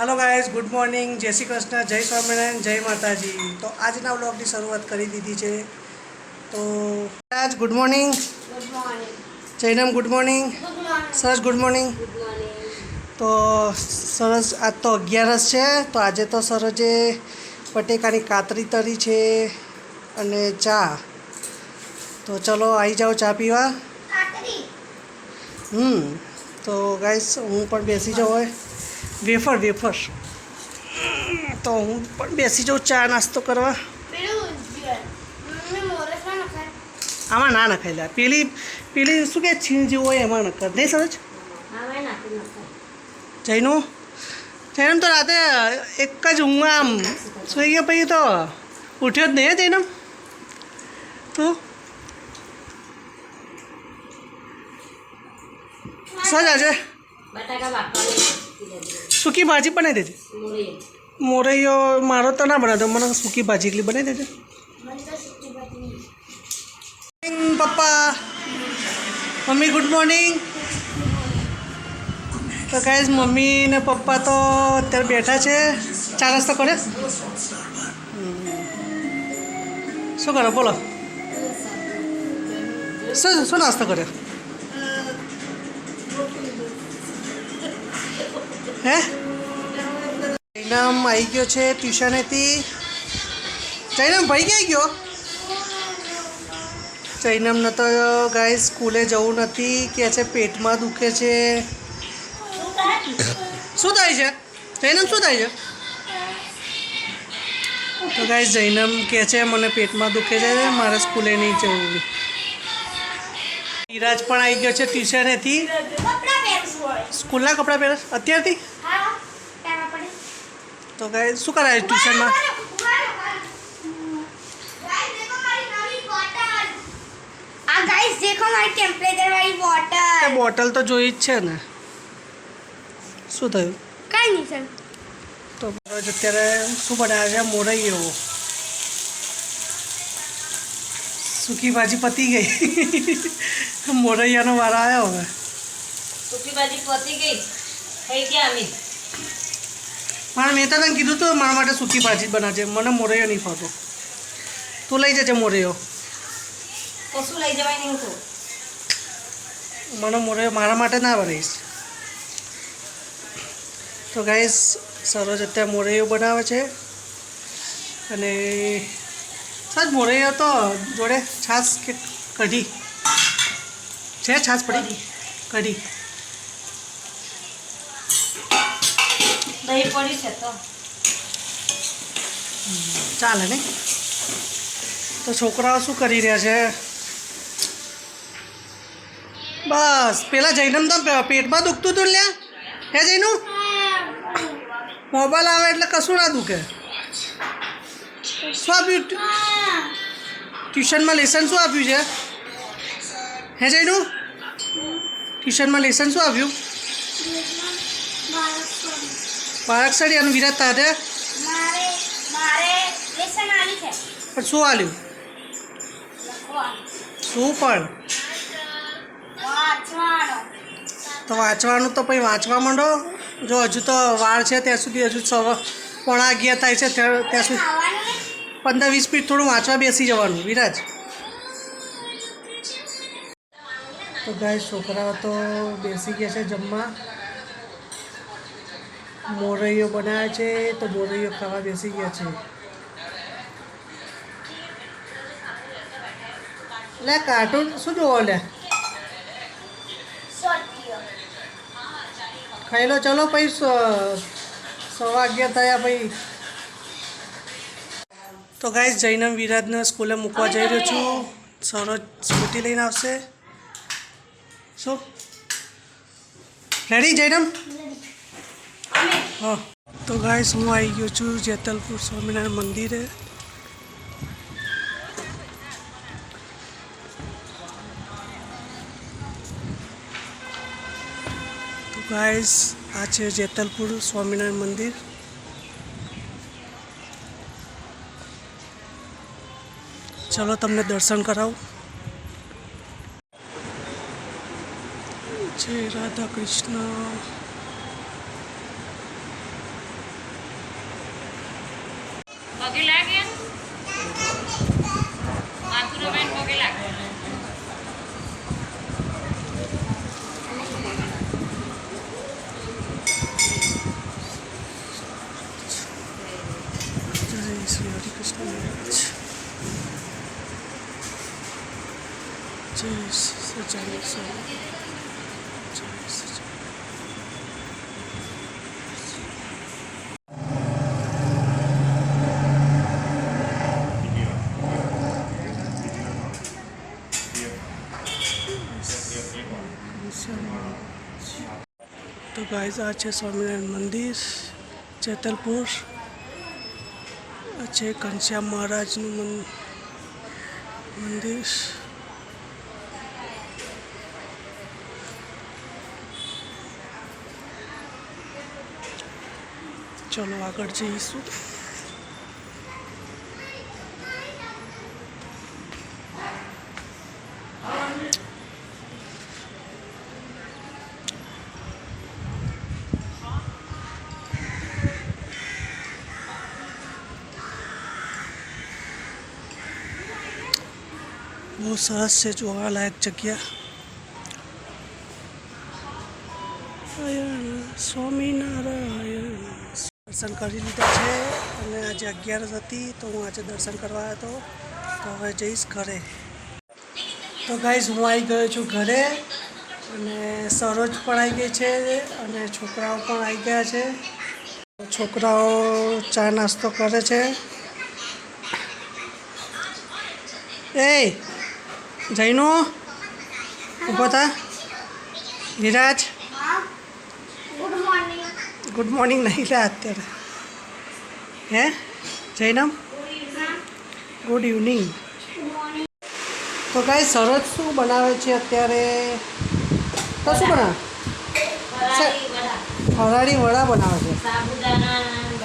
Hello guys good morning જય શ્રી કૃષ્ણ જય સ્વામિનારાયણ જય માતાજી. તો આજના વ્લોગની શરૂઆત કરી દીધી છે. તો આજ good morning Jainam good morning સરસ ગુડ મોર્નિંગ તો સરસ આજ તો અગિયારસ છે. તો આજે તો સરજે બટેકાની કાતરી તરી છે અને ચા. તો ચલો આવી જાઓ ચા પીવા. હમ તો ગાઈસ હું પણ બેસી જાઉં હોય. Wafer wafer. તો હું પણ બેસી જાઉં ચા નાસ્તો કરવા. આમાં ના નખાઈ લે પેલી પેલી શું કે છીણ જેવું હોય એમાં નખર નહીં નાખી જઈનું જૈનમ તો રાતે એક જ ઊંઘ આમ સુઈ ગયા પછી તો ઉઠ્યો જ નહીં જૈનમ તું? સજ આજે? બટાકા સૂકી ભાજી બનાવી દેજે. મોરૈયો મારો તો ના બનાવતો, મને સૂકી ભાજી એટલી બનાવી દેજે. પપ્પા. મમ્મી ગુડ મોર્નિંગ તો ગાઈઝ મમ્મી ને પપ્પા તો અત્યારે બેઠા છે. ચા નાસ્તો કરે શું કરો? બોલો. શું શું નાસ્તો કર્યો? હે? જૈનમ આવી ગયો છે ટ્યુશનેથી. જૈનમ ભાઈ ક્યાં ગયો? જૈનમને તો ગાય સ્કૂલે જવું નથી. કે છે પેટમાં દુખે છે. શું થાય છે? જૈનમ શું થાય છે? તો ગાય જૈનમ કહે છે મને પેટમાં દુખે છે મારે સ્કૂલે નહીં જવું. ધીરાજ પણ આવી ગયો છે ટ્યુશનેથી. સ્કૂલના કપડાં પહેરે અત્યારથી? તો ગાય શું કરાય ટ્યુશનમાં આ ગાઈસ દેખો મારી ટેમ્પરેચર વાળી તે બોટલ બોટલ તો જોઈ જ છે ને. શું થયું? કઈ નહીં સર. તો બરોબર અત્યારે શું બનાવે છે? મોરૈયો. સૂકી ભાજી પતી ગઈ. મોરૈયાનો વાર આવ્યો હવે. સૂકી ભાજી પતી ગઈ. થઈ ગયા અમે. મારે મેં તને કીધું તું મારા માટે સૂકી ભાજી જ બનાવજે. મને મોરૈયો નહીં ફાવતો. તું લઈ જજે મોરૈયો. કશું લઈ જવાય નહીં તો. મને મોરૈયો મારા માટે ના બનાવીશ. તો ગાઈસ સરોજ અત્યારે મોરૈયો બનાવે છે. અને સાજ મોરૈયો તો જોડે છાશ કે કઢી? છે છાશ પડી? કઢી. દહીં પડી છે તો. ચાલે ને? તો છોકરાઓ શું કરી રહ્યા છે? બસ પેલા જઈને તો પેટમાં દુખતું હતું લ્યા? હે જઈનું મોબાઈલ આવે એટલે કશું ના દુખે. શું આપ્યું? ટ્યુશનમાં લેસન શું આપ્યું છે? હે જઈનું ટ્યુશનમાં લેસન શું આપ્યું? મારે લેસન આવી છે. પણ શું આલ્યું? શું પણ? તો વાંચવાનું તો પછી વાંચવા માંડો. જો હજુ તો વાર છે ત્યાં સુધી હજુ સવા પોણા અગિયાર થાય છે ત્યાં ત્યાં સુધી પંદર વીસ મિનિટ થોડું વાંચવા બેસી જવાનું વિરાજ. તો ગાય છોકરાઓ તો બેસી ગયા છે જમવા. મોરૈયો બનાવે છે તો મોરૈયો ખાવા બેસી ગયા છે. લે કાર્ટૂન શું જોવો લે? ખાઈ લો ચલો પછી સવા અગિયાર થયા પછી તો ગાઈસ જૈનમ વિરાજને સ્કૂલે મૂકવા જઈ રહ્યો છું. સરોજ સ્કૂટી લઈને આવશે. શું? રેડી જૈનમ? હા, તો ગાઈસ હું આવી ગયો છું જેતલપુર સ્વામિનારાયણ મંદિરે. તો ગાઈસ આ છે જેતલપુર સ્વામિનારાયણ મંદિર. ચલો તમને દર્શન કરાવું. જય રાધા કૃષ્ણ. જય શ્રી હરે કૃષ્ણ મહારાજ જય સચાનંદ સ્વામી જય સચ્ચિદાનંદ. તો ગાઈઝ આ છે સ્વામિનારાયણ મંદિર જેતલપુર આ છે ઘનશ્યામ મહારાજનું મંદિર. ચલો આગળ જઈશું. સરસ છે, જોવાલાયક જગ્યા. નારાયણ સ્વામિનારાયણ. દર્શન કરી લીધા છે અને આજે અગિયાર હતી, તો હું આજે દર્શન કરવા હતો. તો હવે જઈશ ઘરે. તો ગાઈઝ હું આવી ગયો છું ઘરે અને સરોજ પણ આવી ગઈ છે અને છોકરાઓ પણ આવી ગયા છે. છોકરાઓ ચા નાસ્તો કરે છે. એ જૈનો ઊભો થા. Viraj good morning good morning નહીં લે અત્યારે. હે? જૈનમ? ગુડ ઇવનિંગ તો કાંઈ સરસ શું બનાવે છે અત્યારે? તો શું બનાવે? ફરાળી વડા. બનાવે છે.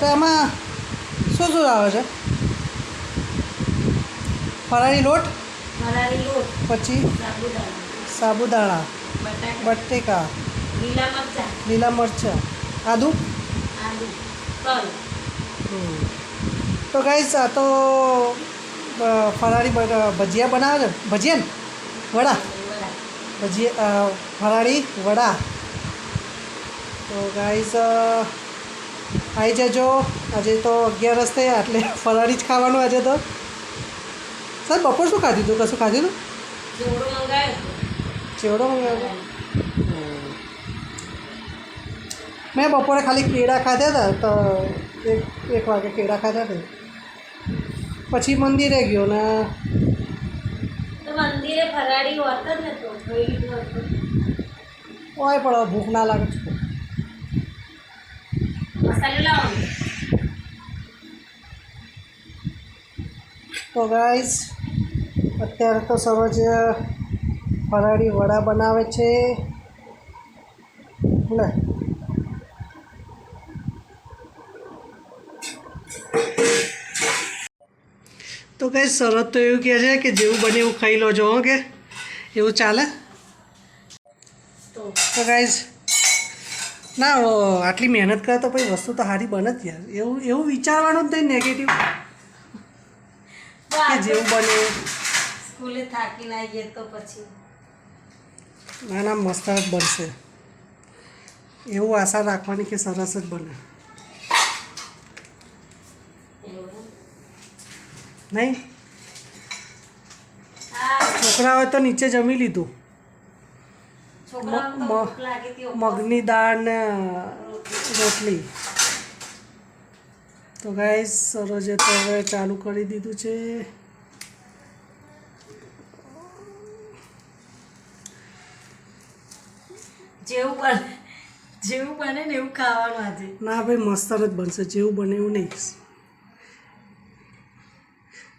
તો એમાં શું શું આવે છે? ફરાળી લોટ? પછી સાબુદાણા. બટેકા. લીલા મરચાં. લીલા મરચાં. આદુ. તો ગાઈસ આ તો ફરાળી ભજીયા બનાવે છે? ભજીયા ને? વડા? ભજીયા ફરાળી વડા. તો ગાઈસ આવી જજો. આજે તો અગિયારસ થયા એટલે ફરાળી જ ખાવાનું આજે તો. સર બપોર શું ખાધું હતું કશું ખાધું હતું જેવડો મંગાવ્યો હતો. ચેવડો મંગાવ્યો મેં બપોરે ખાલી કેળા ખાધા હતા તો એક એક વાગે કેળા ખાધા હતા પછી મંદિરે ગયો ને તો મંદિરે ફરાળી હોત જ ને તો ખાઈ લીધું હતું. ઓય પણ હવે ભૂખ ના લાગે છે મસાલો લાવો તો ગાઈસ અત્યારે તો સરોજ ફરાળી વડા બનાવે છે. ને? તો કઈ શરત તો એવું કહે છે કે જેવું બને એવું ખાઈ લો જો કે? એવું ચાલે? તો ગાઈઝ ના આટલી મહેનત કરે તો પછી વસ્તુ તો સારી બને જ યાર. એવું એવું વિચારવાનું જ નહીં નેગેટિવ કે જેવું બને. સ્કૂલે થાકીને આવીએ તો પછી. ના ના મસ્ત જ બનશે. એવું આશા રાખવાની કે સરસ જ બને. નહીં? છોકરા છોકરાઓએ તો નીચે જમી લીધું. મગની દાળ ને રોટલી. તો ગાઈઝ સરોજે તો હવે ચાલુ કરી દીધું છે. જેવું બને જેવું બને ને એવું ખાવાનું આજે. ના ભાઈ મસ્તર જ બનશે જેવું બને એવું નહીં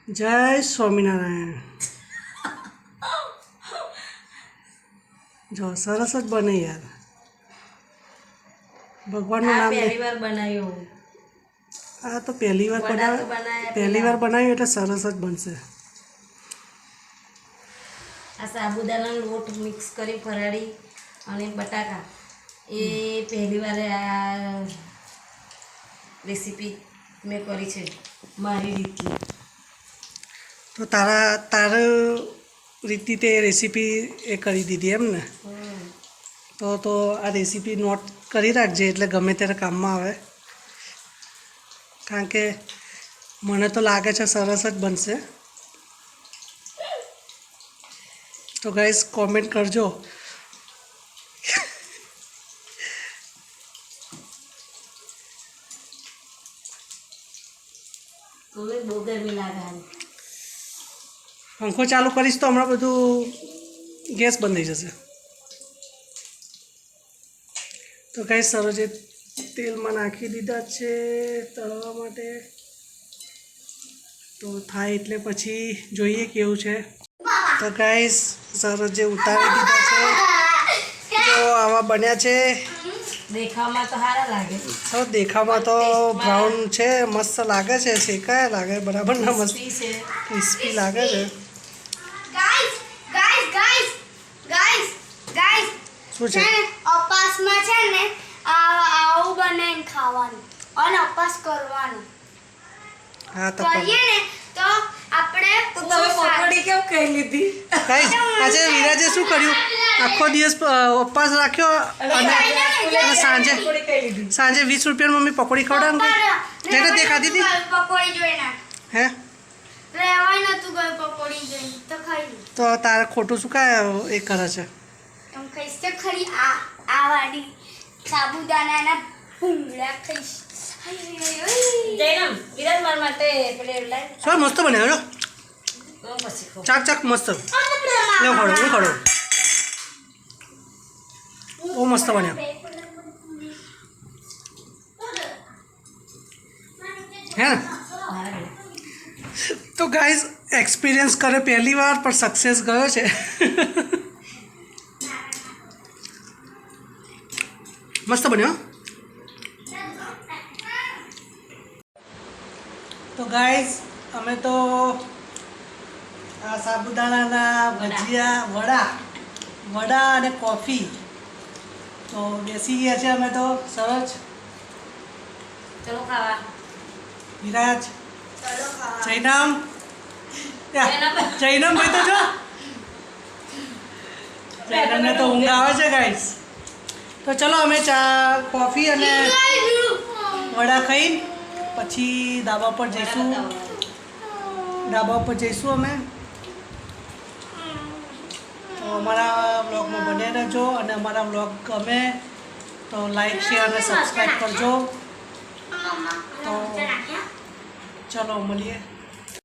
જય સ્વામિનારાયણ. જો સરસ જ બને યાર. ભગવાનનું નામ પહેલી વાર બનાવ્યું આ તો પહેલી વાર બનાવ્યું બનાવે પહેલી. વાર બનાવ્યું એટલે સરસ જ બનશે. આ સાબુદાણાનો લોટ મિક્સ કરી ફરાળી. અને બટાકા. એ પહેલી વારે આ રેસીપી મેં કરી છે મારી રીતથી તો તારા તારા રીતની તે રેસીપી એ કરી દીધી એમ ને? તો તો આ રેસીપી નોટ કરી રાખજે એટલે ગમે ત્યારે કામમાં આવે. કારણ કે મને તો લાગે છે સરસ જ બનશે. તો ગાઈસ કોમેન્ટ કરજો. મને બહુ ગરમી લાગે પંખો ચાલુ કરીશ તો હમણાં બધું ગેસ બંધ થઈ જશે. તો કઈ સરોજે તેલમાં નાખી દીધા છે, તળવા માટે. તો થાય એટલે પછી જોઈએ કેવું છે. તો ગાઈસ સરોજે ઉતારી દીધા છે. તો આવા બન્યા છે. દેખાવમાં તો સારા લાગે. સર દેખાવમાં તો બ્રાઉન છે મસ્ત લાગે છે શેકાયા લાગે બરાબર ના મસ્ત? ક્રિસ્પી લાગે છે. Guys guys guys guys guys શું છે? છે ને અપાસમાં છે ને આવું બનાવીને ખાવાનું. અને અપાસ કરવાનું. હા તો કરીએ ને તો આપણે તો તમે પકોડી કેમ કહી લીધી? ગાઈસ આજે વિરાજે શું કર્યું? આખો દિવસ ઉપવાસ રાખ્યો અને સાંજે પકોડી કહી લીધી. સાંજે વીસ રૂપિયાની મમ્મી પકોડી ખવડાવી તેને દેખાતી હતી? પકોડી જોઈને. હે? તો ખાઈ લીધું તો તારે ખોટું શું કાંઈ એ કરે છે? ખરી આ આ વાડી સાબુદાનાના ભૂંગળા ખાઈશ. હાય, હાય, હાય. જૈનમ વિરાજ માર માટે પેલે લાઈ સર મસ્ત ખાઉં. ચાક ચાક મસ્ત. લે ખડો હું ખડો બહુ મસ્ત બન્યો. હે. તો ગાઈઝ એક્સપિરિયન્સ કરે પહેલી વાર પણ સક્સેસ ગયો છે. મસ્ત બન્યો તો ગાઈઝ અમે તો આ સાબુદાણાના ભજીયા વડા વડા અને કોફી. તો બેસી ગયા છે અમે તો. સરસ. ચલો ખાવા. વિરાજ. ચલો ખાવા. જયનામ. જયનામ. જયનામ ભાઈ તો જો. જયનામને તો ઊંઘ આવે છે ગાઈસ તો ચલો અમે ચા કોફી અને વડા ખાઈ. પછી ધાબા પર જઈશું. ધાબા પર જઈશું અમે. તો અમારા બ્લોગમાં બને રહેજો અને અમારા બ્લોગ ગમે તો લાઈક શેર અને સબસ્ક્રાઈબ કરજો. તો ચલો મળીએ.